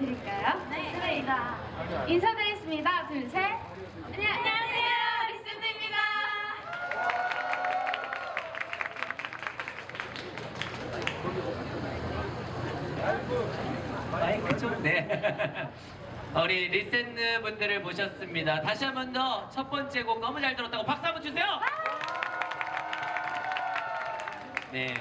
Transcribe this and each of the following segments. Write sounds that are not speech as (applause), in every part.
인사드릴까요? 네. 좋습니다. 인사드리겠습니다. 둘, 셋. 안녕, 안녕하세요. 리센드입니다. 마이크 좀 네. (laughs) 우리 리센느 분들을 모셨습니다. 다시 한 번 더 첫 번째 곡 너무 잘 들었다고 박수 한번 주세요. 네.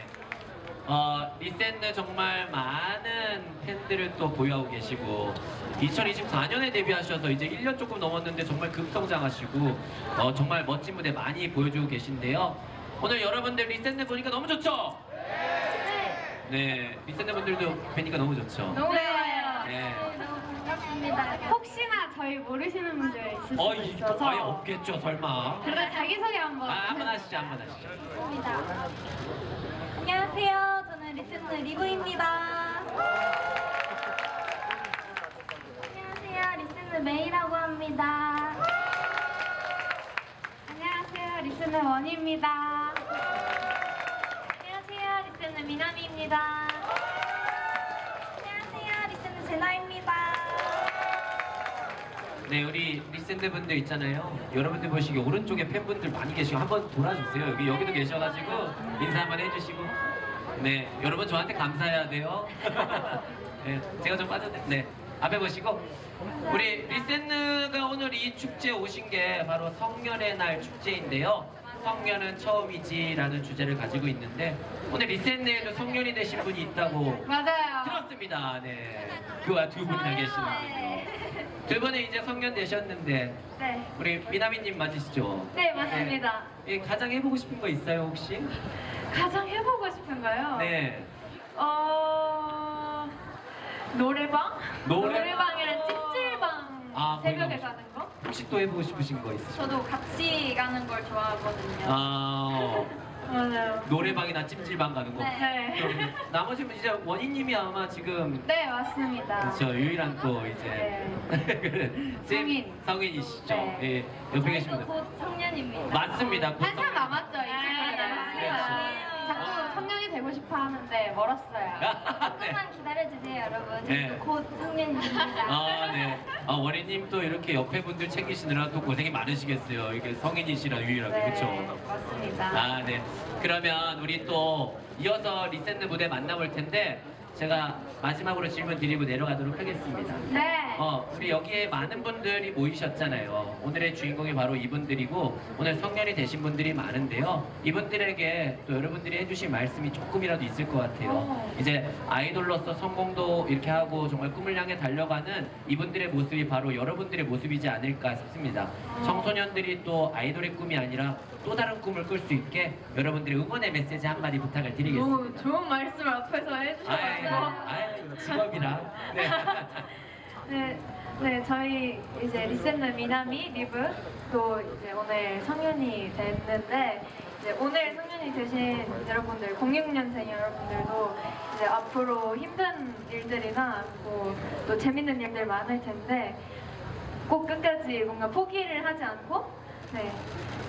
어, 리센느 정말 많은 팬들을 또 보유하고 계시고 2024년에 데뷔하셔서 이제 1년 조금 넘었는데 정말 급성장하시고 어, 정말 멋진 무대 많이 보여주고 계신데요. 오늘 여러분들 리센느 보니까 너무 좋죠? 네. 리센느 분들도 뵈니까 너무 좋죠? 너무 좋아요. 네. 반갑습니다. 혹시나 저희 모르시는 분들 있을 어, 수도 이, 있어서 아예 없겠죠, 설마. 그러면 자기소개 한번 아, 한번 하시죠, 한번 하시죠. 안녕하세요. 저는 리센트 리브입니다. 리스는 원입니다. 안녕하세요. 리센트 미나미입니다. 안녕하세요. 리센트 제나입니다. 네, 우리 리센드 분들 있잖아요. 여러분들 보시기 오른쪽에 팬분들 많이 계시고 한번 돌아주세요. 여기 여기도 계셔가지고 인사 한번 해주시고. 네, 여러분 저한테 감사해야 돼요. (laughs) 네, 제가 좀 빠졌네. 네, 앞에 보시고 우리 리센느가 오늘 이 축제 에 오신 게 바로 성년의 날 축제인데요. 성년은 처음이지라는 주제를 가지고 있는데 오늘 리센느에도 성년이 되신 분이 있다고 맞아요. 들었습니다. 네, 그와 두 분이나 계시는데. 두 분은 이제 성년 되셨는데 네. 우리 미나미님 맞으시죠? 네, 맞습니다. 네. 예, 가장 해보고 싶은 거 있어요 혹시? 가장 해보고 싶은 거요? 네. 어... 노래방? 노래방. 이랑 찜질방 아, 새벽에 거기 가는 거? 혹시 또 해보고 싶으신 거 있으세요? 저도 같이 가는 걸 좋아하거든요. 아 (laughs) 맞아요. 노래방이나 찜질방 가는 거. 네. 네. 그럼 나머지 분 이제 원희님이 아마 지금 네, 맞습니다. 그렇죠 유일한 또 이제 (laughs) 그래, 쌤 성인. 성인이시죠? 네. 예, 옆에 저희도 분. 곧 성년입니다. 맞습니다. 곧 한참 성인. 남았죠, 이제. 네, 청년이 되고 싶어 하는데 멀었어요. 네. 조금만 기다려주세요, 여러분. 네. 저희도 곧 성년입니다. 아, 네. 아, 원희님 또 이렇게 옆에 분들 챙기시느라 또 고생이 많으시겠어요. 이게 성인이시라 유일하게, 네, 그쵸? 맞습니다. 아, 네. 그러면 우리 또 이어서 리센드 무대 만나볼 텐데, 제가 마지막으로 질문 드리고 내려가도록 하겠습니다. 네. 어, 우리 여기에 많은 분들이 모이셨잖아요. 오늘의 주인공이 바로 이분들이고, 오늘 성년이 되신 분들이 많은데요. 이분들에게 또 여러분들이 해주신 말씀이 조금이라도 있을 것 같아요. 어. 이제 아이돌로서 성공도 이렇게 하고 정말 꿈을 향해 달려가는 이분들의 모습이 바로 여러분들의 모습이지 않을까 싶습니다. 청소년들이 또 아이돌의 꿈이 아니라 또 다른 꿈을 꿀 수 있게 여러분들의 응원의 메시지 한마디 부탁을 드리겠습니다. 너무 좋은 말씀 앞에서 아이, 해주셔가지고. 아이, 직업이라. (laughs) 네. 네, 네, 저희 이제 리센느 미나미 리브 또 이제 오늘 성년이 됐는데 이제 오늘 성년이 되신 여러분들 06년생 여러분들도 이제 앞으로 힘든 일들이나 뭐 또 재밌는 일들 많을 텐데 꼭 끝까지 뭔가 포기를 하지 않고 네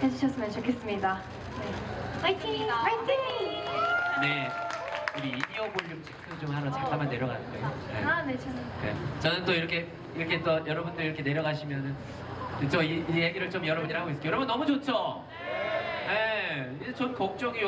해주셨으면 좋겠습니다. 네, 화이팅! 화이팅! 네. 우리 이디오 볼륨 좀 하러 잠깐만 내려갈까요? 네. 아, 네, 죄송합니다. 네. 저는 또 이렇게 이렇게 또 여러분들 이렇게 내려가시면은 저이 이 얘기를 좀 여러분이랑 하고 있을게요. 여러분 너무 좋죠? 네. 이제 전 걱정이